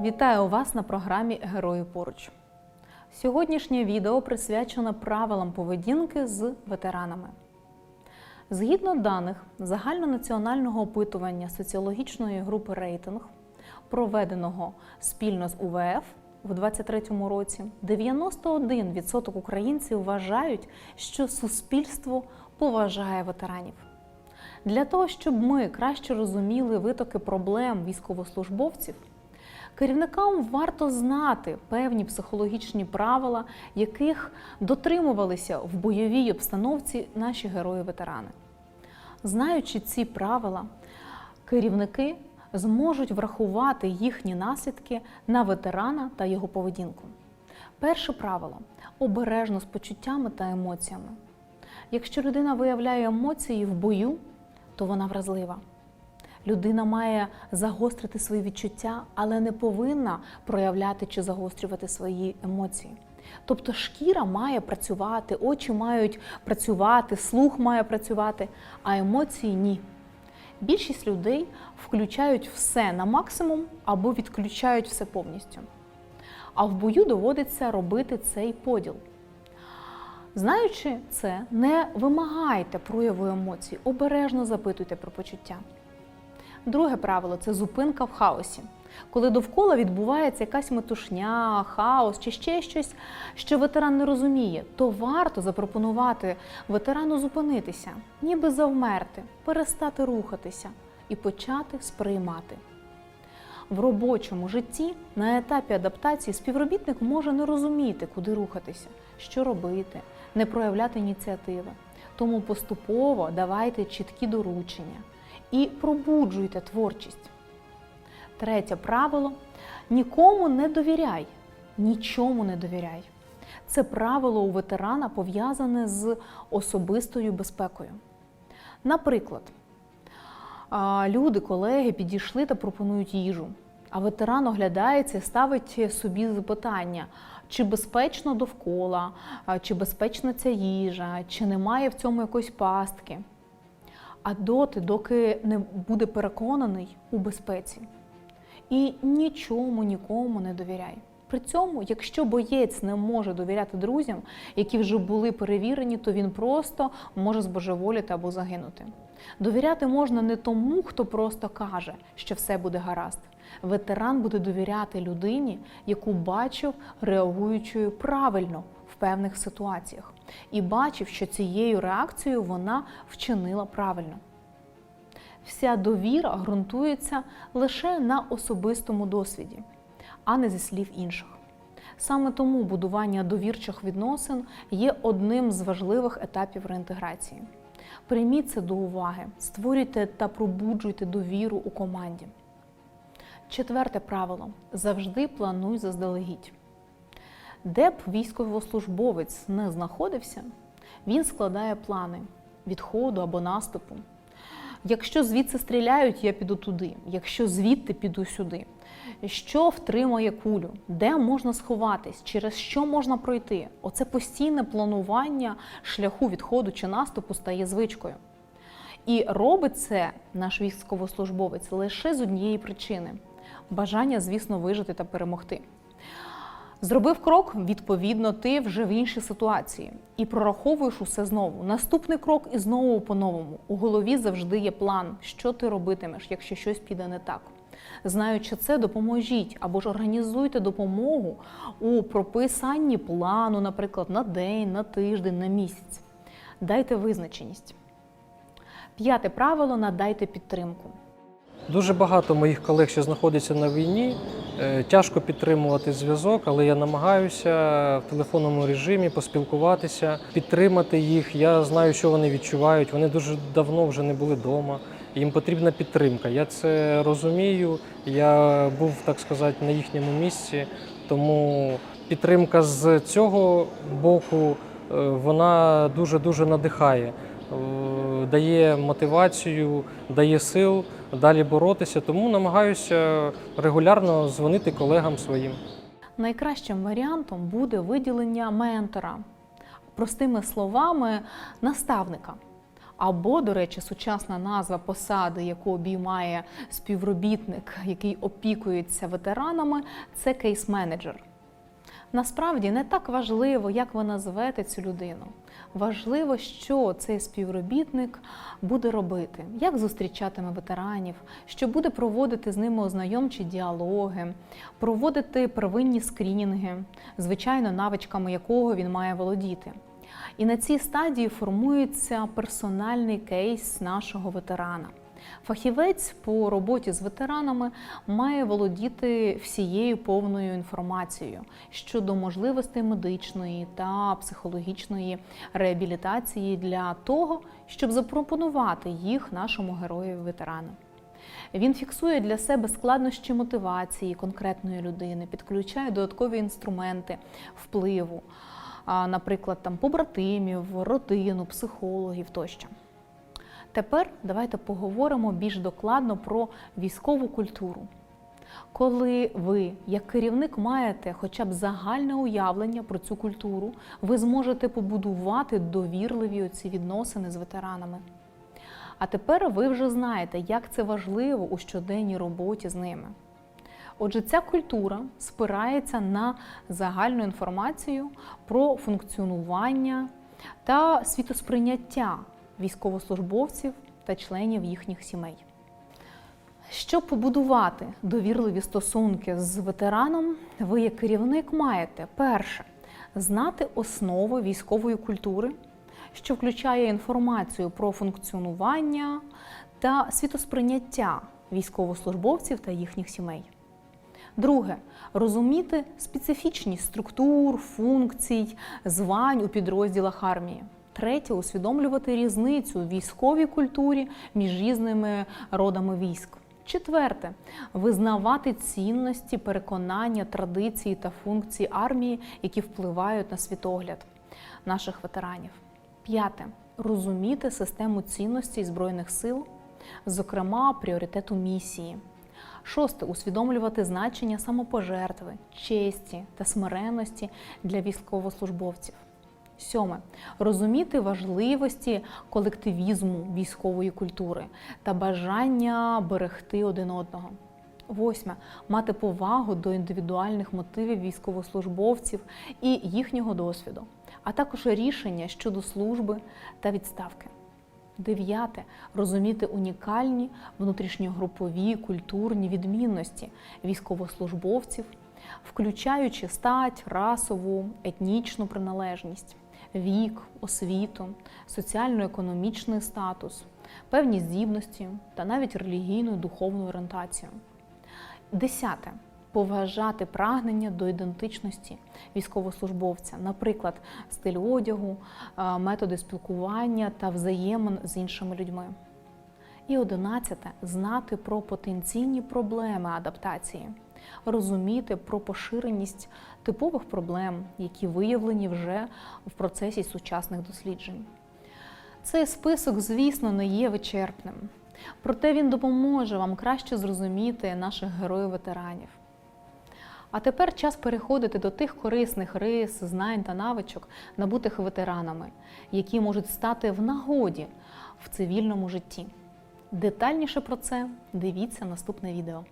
Вітаю вас на програмі Герої поруч. Сьогоднішнє відео присвячено правилам поведінки з ветеранами. Згідно даних загальнонаціонального опитування соціологічної групи рейтинг, проведеного спільно з УВФ у 2023 році, 91% українців вважають, що суспільство поважає ветеранів. Для того, щоб ми краще розуміли витоки проблем військовослужбовців, керівникам варто знати певні психологічні правила, яких дотримувалися в бойовій обстановці наші герої-ветерани. Знаючи ці правила, керівники зможуть врахувати їхні наслідки на ветерана та його поведінку. Перше правило обережно з почуттями та емоціями. Якщо людина виявляє емоції в бою, то вона вразлива. Людина має загострити свої відчуття, але не повинна проявляти чи загострювати свої емоції. Тобто шкіра має працювати, очі мають працювати, слух має працювати, а емоції ні. Більшість людей включають все на максимум або відключають все повністю. А в бою доводиться робити цей поділ. Знаючи це, не вимагайте прояву емоцій, обережно запитуйте про почуття. Друге правило це зупинка в хаосі. Коли довкола відбувається якась метушня, хаос чи ще щось, що ветеран не розуміє, то варто запропонувати ветерану зупинитися, ніби завмерти, перестати рухатися і почати сприймати. В робочому житті на етапі адаптації співробітник може не розуміти, куди рухатися, що робити, не проявляти ініціативи. Тому поступово давайте чіткі доручення і пробуджуйте творчість. Третє правило нікому не довіряй, нічому не довіряй. Це правило у ветерана пов'язане з особистою безпекою. Наприклад, люди, колеги підійшли та пропонують їжу, а ветеран оглядається і ставить собі запитання, чи безпечно довкола, чи безпечна ця їжа, чи немає в цьому якоїсь пастки. А доти, доки не буде переконаний у безпеці. І нічому нікому не довіряй. При цьому, якщо боєць не може довіряти друзям, які вже були перевірені, то він просто може збожеволіти або загинути. Довіряти можна не тому, хто просто каже, що все буде гаразд. Ветеран буде довіряти людині, яку бачив реагуючою правильно певних ситуаціях, і бачив, що цією реакцією вона вчинила правильно. Вся довіра ґрунтується лише на особистому досвіді, а не зі слів інших. Саме тому будування довірчих відносин є одним з важливих етапів реінтеграції. Прийміть це до уваги, створюйте та пробуджуйте довіру у команді. Четверте правило завжди плануй заздалегідь. Де б військовослужбовець не знаходився, він складає плани відходу або наступу. Якщо звідси стріляють, я піду туди. Якщо звідти піду сюди. Що втримає кулю? Де можна сховатись? Через що можна пройти? Оце постійне планування шляху відходу чи наступу стає звичкою. І робить це наш військовослужбовець лише з однієї причини бажання, звісно, вижити та перемогти. Зробив крок, відповідно, ти вже в іншій ситуації і прораховуєш усе знову. Наступний крок і знову по-новому. У голові завжди є план, що ти робитимеш, якщо щось піде не так. Знаючи це, допоможіть або ж організуйте допомогу у прописанні плану, наприклад, на день, на тиждень, на місяць. Дайте визначеність. П'яте правило надайте підтримку. Дуже багато моїх колег, що знаходяться на війні, е, тяжко підтримувати зв'язок, але я намагаюся в телефонному режимі поспілкуватися, підтримати їх. Я знаю, що вони відчувають. Вони дуже давно вже не були вдома. Їм потрібна підтримка. Я це розумію. Я був, так сказати, на їхньому місці. Тому підтримка з цього боку е, вона дуже дуже надихає, Е, дає мотивацію, дає сил далі боротися. Тому намагаюся регулярно дзвонити колегам своїм. Найкращим варіантом буде виділення ментора, простими словами, наставника. Або, до речі, сучасна назва посади, яку обіймає співробітник, який опікується ветеранами, це кейс-менеджер. Насправді не так важливо, як ви назвете цю людину. Важливо, що цей співробітник буде робити, як зустрічатиме ветеранів, що буде проводити з ними ознайомчі діалоги, проводити первинні скрінінги, звичайно, навичками якого він має володіти. І на цій стадії формується персональний кейс нашого ветерана. Фахівець по роботі з ветеранами має володіти всією повною інформацією щодо можливостей медичної та психологічної реабілітації для того, щоб запропонувати їх нашому герою ветерану. Він фіксує для себе складнощі мотивації конкретної людини, підключає додаткові інструменти впливу, наприклад, там побратимів, родину, психологів тощо. Тепер давайте поговоримо більш докладно про військову культуру. Коли ви, як керівник, маєте хоча б загальне уявлення про цю культуру, ви зможете побудувати довірливі оці відносини з ветеранами. А тепер ви вже знаєте, як це важливо у щоденній роботі з ними. Отже, ця культура спирається на загальну інформацію про функціонування та світосприйняття військовослужбовців та членів їхніх сімей. Щоб побудувати довірливі стосунки з ветераном, ви як керівник маєте перше знати основи військової культури, що включає інформацію про функціонування та світосприйняття військовослужбовців та їхніх сімей. Друге розуміти специфічність структур, функцій, звань у підрозділах армії. Третє усвідомлювати різницю в військовій культурі між різними родами військ. Четверте визнавати цінності, переконання, традиції та функції армії, які впливають на світогляд наших ветеранів. П'яте розуміти систему цінностей Збройних сил, зокрема пріоритету місії. Шосте усвідомлювати значення самопожертви, честі та смиренності для військовослужбовців. Сьоме розуміти важливості колективізму військової культури та бажання берегти один одного. Восьме мати повагу до індивідуальних мотивів військовослужбовців і їхнього досвіду, а також рішення щодо служби та відставки. Дев'яте розуміти унікальні внутрішньогрупові культурні відмінності військовослужбовців, включаючи стать, расову, етнічну приналежність, вік, освіту, соціально-економічний статус, певні здібності та навіть релігійну і духовну орієнтацію. Десяте поважати прагнення до ідентичності військовослужбовця, наприклад, стиль одягу, е, методи спілкування та взаємин з іншими людьми. І одинадцяте знати про потенційні проблеми адаптації, розуміти про поширеність типових проблем, які виявлені вже в процесі сучасних досліджень. Цей список, звісно, не є вичерпним, проте він допоможе вам краще зрозуміти наших героїв-ветеранів. А тепер час переходити до тих корисних рис, знань та навичок, набутих ветеранами, які можуть стати в нагоді в цивільному житті. Детальніше про це дивіться наступне відео.